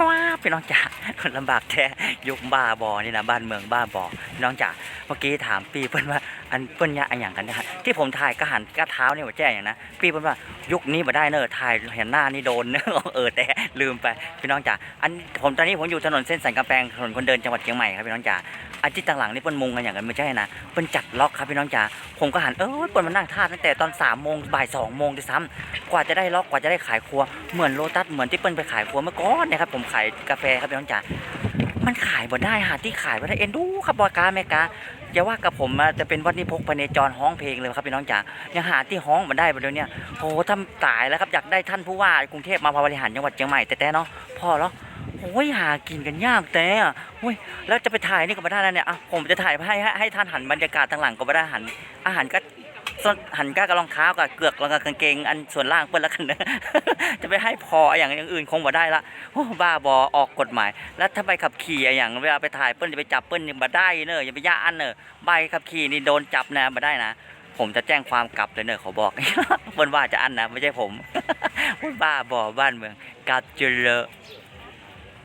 ตัว พี่น้องจ๋าคนลำบากแท้ยุคบ้าบอนี่นะบ้านเมืองบ้าบอพี่น้องจ๋าเมื่อกี้ถามปีเปิ้นว่าอันเปิ้นยะอันอย่างกันนะฮะที่ผมถ่ายกระหันกระเท้าเนี่ยว่าแจ้งอย่างนะปีเปิ้นว่ายุคนี้มาได้เนอะถ่ายเห็นหน้านี่โดนเนอะเออแต่ลืมไปพี่น้องจ๋าอันผมตอนนี้ผมอยู่ถนนเส้นสันกำแพงถนนคนเดินจังหวัดเชียงใหม่ครับพี่น้องจ๋าอันที่ต่างหลังนี่เปิ้นมุงกันอย่างกันไม่ใช่นะเปิ้นจัดล็อกครับพี่น้องจ๋าผมก็หันเออเปิ้นมานั่งท่าตั้งแต่ตอนสามโมงบ่ายสองโมงด้วยซ้ำกว่าจะได้ล็อกกว่าจะได้ขายครัวเหมือนโลตัสเหมือนที่เปิ้ลไปขายครัวเมื่อก่อนนะครับผมขายกาแฟครับพี่น้องจ๋ามันขายบ่ได้หาที่ขายบ่ได้เอ็นดูครับบอยกาแม่กาอย่าว่ากับผมอะจะเป็นวัดนิพกพเนจรห้องเพลงเลยครับพี่น้องจ๋ายังหาที่ห้องบ่ได้บ่เดี๋ยวนี้โอ้ทำตายแล้วครับอยากได้ท่านผู้ว่ากรุงเทพมาบริหารจังหวัดเชียงใหม่แต่แต่เนาะพ่อแล้วโอ้ยหากินกันยากแต่อะโอ้ยแล้วจะไปถ่ายนี่ก็ไม่ได้แล้วเนี่ยอะผมจะถ่ายให้ให้ให้ท่านหันบรรยากาศทางหลังก็ไม่ได้หันอาหารก็ ส่วนหันก้ากับรองเท้ากับเกือกแล้วก็กางเกงอันส่วนล่างเปิ้ลแล้วกันนะจะไปให้พออย่างอย่างอื่นคงบ่ได้ละโอ้บ้าบอออกกฎหมาย แล้วถ้าใบขับขี่อย่างเวลาไปถ่ายเปิ้ลจะไปจับเปิ้ลนี่บ่ได้เนอะอย่าไปย่าอันเนอะใบขับขี่นี่โดนจับนะบ่ได้นะผมจะแจ้งความกลับเลยเนอะเขาบอกเปิ้ลว่าจะอันนะไม่ใช่ผมบ้าบอบ้านเมืองกาบเจริญ